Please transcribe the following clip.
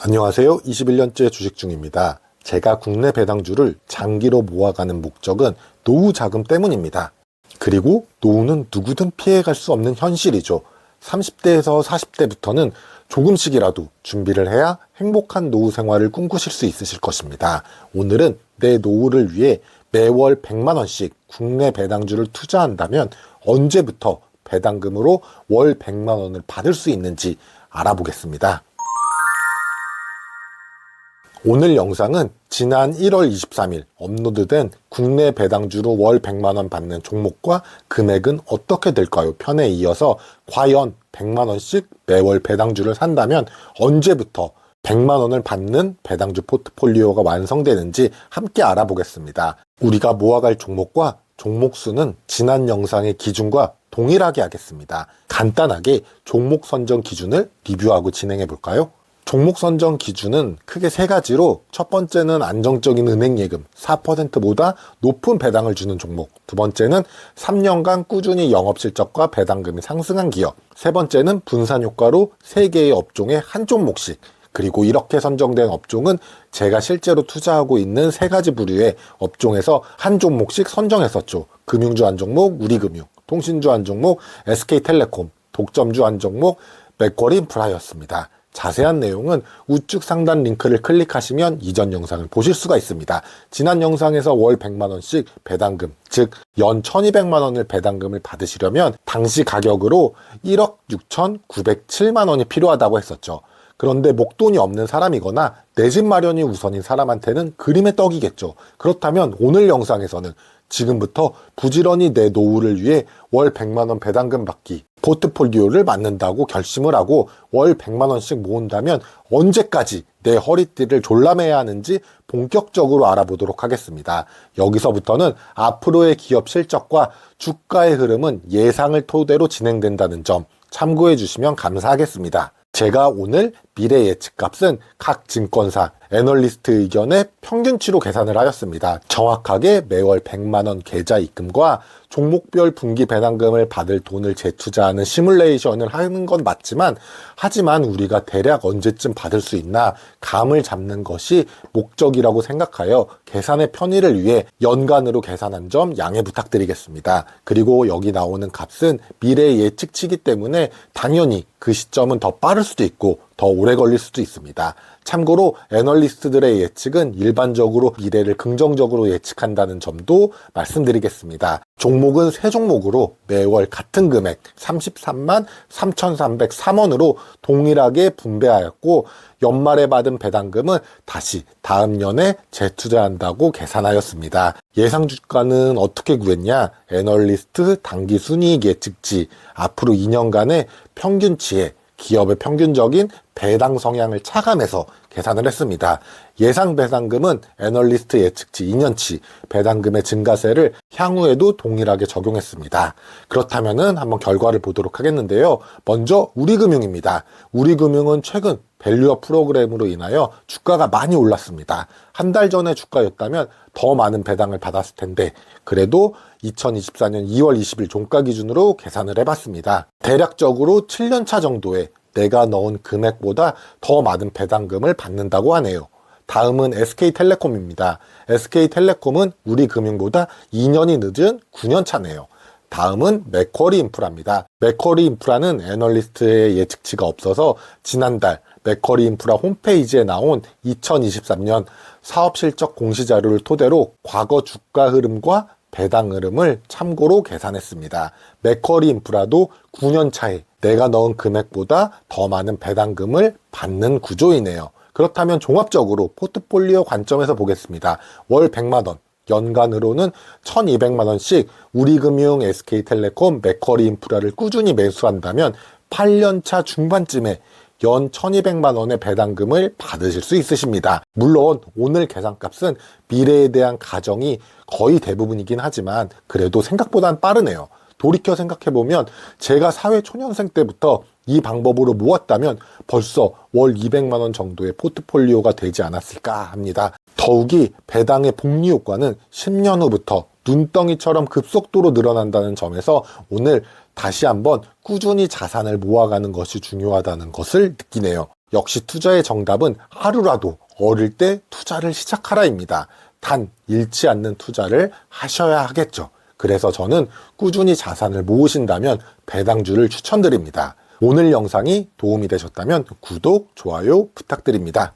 안녕하세요. 21년째 주식 중입니다. 제가 국내 배당주를 장기로 모아가는 목적은 노후 자금 때문입니다. 그리고 노후는 누구든 피해갈 수 없는 현실이죠. 30대에서 40대부터는 조금씩이라도 준비를 해야 행복한 노후 생활을 꿈꾸실 수 있으실 것입니다. 오늘은 내 노후를 위해 매월 100만원씩 국내 배당주를 투자한다면 언제부터 배당금으로 월 100만원을 받을 수 있는지 알아보겠습니다. 오늘 영상은 지난 1월 23일 업로드된 국내 배당주로 월 100만원 받는 종목과 금액은 어떻게 될까요? 편에 이어서 과연 100만원씩 매월 배당주를 산다면 언제부터 100만원을 받는 배당주 포트폴리오가 완성되는지 함께 알아보겠습니다. 우리가 모아갈 종목과 종목 수는 지난 영상의 기준과 동일하게 하겠습니다. 간단하게 종목 선정 기준을 리뷰하고 진행해 볼까요? 종목 선정 기준은 크게 세 가지로 첫 번째는 안정적인 은행 예금 4%보다 높은 배당을 주는 종목. 두 번째는 3년간 꾸준히 영업 실적과 배당금이 상승한 기업. 세 번째는 분산 효과로 세 개의 업종에 한 종목씩. 그리고 이렇게 선정된 업종은 제가 실제로 투자하고 있는 세 가지 부류의 업종에서 한 종목씩 선정했었죠. 금융주 한 종목, 우리금융, 통신주 한 종목, SK텔레콤, 독점주 한 종목, 맥쿼리 인프라였습니다. 자세한 내용은 우측 상단 링크를 클릭하시면 이전 영상을 보실 수가 있습니다. 지난 영상에서 월 100만원씩 배당금, 즉, 연 1200만원을 배당금을 받으시려면 당시 가격으로 1억 6907만원이 필요하다고 했었죠. 그런데 목돈이 없는 사람이거나 내 집 마련이 우선인 사람한테는 그림의 떡이겠죠. 그렇다면 오늘 영상에서는 지금부터 부지런히 내 노후를 위해 월 100만원 배당금 받기 포트폴리오를 만든다고 결심을 하고 월 100만원씩 모은다면 언제까지 내 허리띠를 졸라매야 하는지 본격적으로 알아보도록 하겠습니다. 여기서부터는 앞으로의 기업 실적과 주가의 흐름은 예상을 토대로 진행된다는 점 참고해 주시면 감사하겠습니다. 제가 오늘 미래 예측값은 각 증권사 애널리스트 의견의 평균치로 계산을 하였습니다. 정확하게 매월 100만원 계좌 입금과 종목별 분기 배당금을 받을 돈을 재투자하는 시뮬레이션을 하는 건 맞지만 하지만 우리가 대략 언제쯤 받을 수 있나 감을 잡는 것이 목적이라고 생각하여 계산의 편의를 위해 연간으로 계산한 점 양해 부탁드리겠습니다. 그리고 여기 나오는 값은 미래 예측치기 때문에 당연히 그 시점은 더 빠를 수도 있고 더 오래 걸릴 수도 있습니다. 참고로 애널리스트들의 예측은 일반적으로 미래를 긍정적으로 예측한다는 점도 말씀드리겠습니다. 종목은 세 종목으로 매월 같은 금액 33만 3,303원으로 동일하게 분배하였고 연말에 받은 배당금은 다시 다음 년에 재투자한다고 계산하였습니다. 예상 주가는 어떻게 구했냐? 애널리스트 단기 순이익 예측치 앞으로 2년간의 평균치에 기업의 평균적인 배당 성향을 차감해서 계산을 했습니다. 예상 배당금은 애널리스트 예측치 2년치 배당금의 증가세를 향후에도 동일하게 적용했습니다. 그렇다면은 한번 결과를 보도록 하겠는데요. 먼저 우리금융입니다. 우리금융은 최근 밸류업 프로그램으로 인하여 주가가 많이 올랐습니다. 한 달 전의 주가였다면 더 많은 배당을 받았을 텐데 그래도 2024년 2월 20일 종가 기준으로 계산을 해봤습니다. 대략적으로 7년차 정도의 내가 넣은 금액보다 더 많은 배당금을 받는다고 하네요. 다음은 SK텔레콤입니다. SK텔레콤은 우리 금융보다 2년이 늦은 9년 차네요. 다음은 맥쿼리 인프라입니다. 맥쿼리 인프라는 애널리스트의 예측치가 없어서 지난달 맥쿼리 인프라 홈페이지에 나온 2023년 사업 실적 공시 자료를 토대로 과거 주가 흐름과 배당 흐름을 참고로 계산했습니다. 맥쿼리 인프라도 9년 차에 내가 넣은 금액보다 더 많은 배당금을 받는 구조이네요. 그렇다면 종합적으로 포트폴리오 관점에서 보겠습니다. 월 100만원, 연간으로는 1200만원씩 우리금융, SK텔레콤, 맥쿼리 인프라를 꾸준히 매수한다면 8년차 중반쯤에 연 1200만 원의 배당금을 받으실 수 있으십니다. 물론 오늘 계산값은 미래에 대한 가정이 거의 대부분이긴 하지만 그래도 생각보단 빠르네요. 돌이켜 생각해보면 제가 사회 초년생 때부터 이 방법으로 모았다면 벌써 월 200만 원 정도의 포트폴리오가 되지 않았을까 합니다. 더욱이 배당의 복리 효과는 10년 후부터 눈덩이처럼 급속도로 늘어난다는 점에서 오늘 다시 한번 꾸준히 자산을 모아가는 것이 중요하다는 것을 느끼네요. 역시 투자의 정답은 하루라도 어릴 때 투자를 시작하라입니다. 단 잃지 않는 투자를 하셔야 하겠죠. 그래서 저는 꾸준히 자산을 모으신다면 배당주를 추천드립니다. 오늘 영상이 도움이 되셨다면 구독, 좋아요 부탁드립니다.